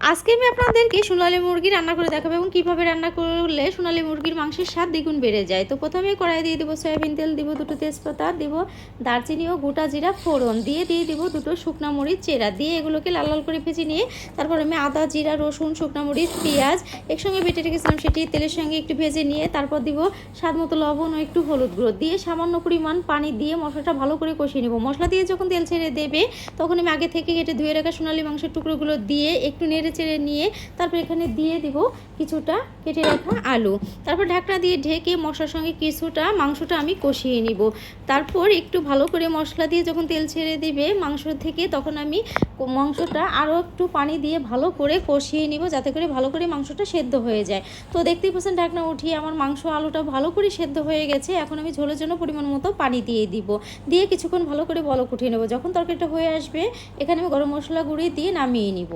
আজকে আমি আপনাদেরকে সোনালি মুরগি রান্না করে দেখাবো এবং কীভাবে রান্না করলে সোনালী মুরগির মাংসের স্বাদ দ্বিগুণ বেড়ে যায়। তো প্রথমে কড়াই দিয়ে দেবো সয়াবিন তেল, দিব দুটো তেজপাতা, দিব দারচিনি ও গোটা জিরা ফোড়ন। দিয়ে দিয়ে দিব দুটো শুকনা মরিচ, চেরা। দিয়ে এগুলোকে লাল লাল করে ভেজে নিয়ে তারপর আমি আদা, জিরা, রসুন, শুকনা মরিচ, পেঁয়াজ একসঙ্গে বেটে রেখেছিলাম সেটি তেলের সঙ্গে একটু ভেজে নিয়ে তারপর দিব স্বাদ মতো লবণ ও একটু হলুদ গুঁড়ো। দিয়ে সামান্য পরিমাণ পানি দিয়ে মশলাটা ভালো করে কষিয়ে নেব। মশলা দিয়ে যখন তেল ছেড়ে দেবে তখন আমি আগে থেকে কেটে ধুয়ে রাখা সোনালি মাংসের টুকরোগুলো দিয়ে একটু নেড়ে চেড়ে নিয়ে তারপর এখানে দিয়ে দিব কিছুটা কেটে রাখা আলু। তারপর ঢাকনা দিয়ে ঢেকে মশলার সঙ্গে কিছুটা মাংসটা আমি কষিয়ে নিব। তারপর একটু ভালো করে মশলা দিয়ে যখন তেল ছেড়ে দিবে মাংস থেকে, তখন আমি মাংসটা আরও একটু পানি দিয়ে ভালো করে কষিয়ে নিব যাতে করে ভালো করে মাংসটা সেদ্ধ হয়ে যায়। তো দেখতেই পাচ্ছেন ঢাকনা উঠিয়ে আমার মাংস আলুটা ভালো করে সেদ্ধ হয়ে গেছে। এখন আমি ঝোলের জন্য পরিমাণ মতো পানি দিয়ে দিব। দিয়ে কিছুক্ষণ ভালো করে বলক উঠিয়ে নেব। যখন তরকারিটা হয়ে আসবে, এখানে আমি গরম মশলা গুঁড়ি দিয়ে নামিয়ে নিব।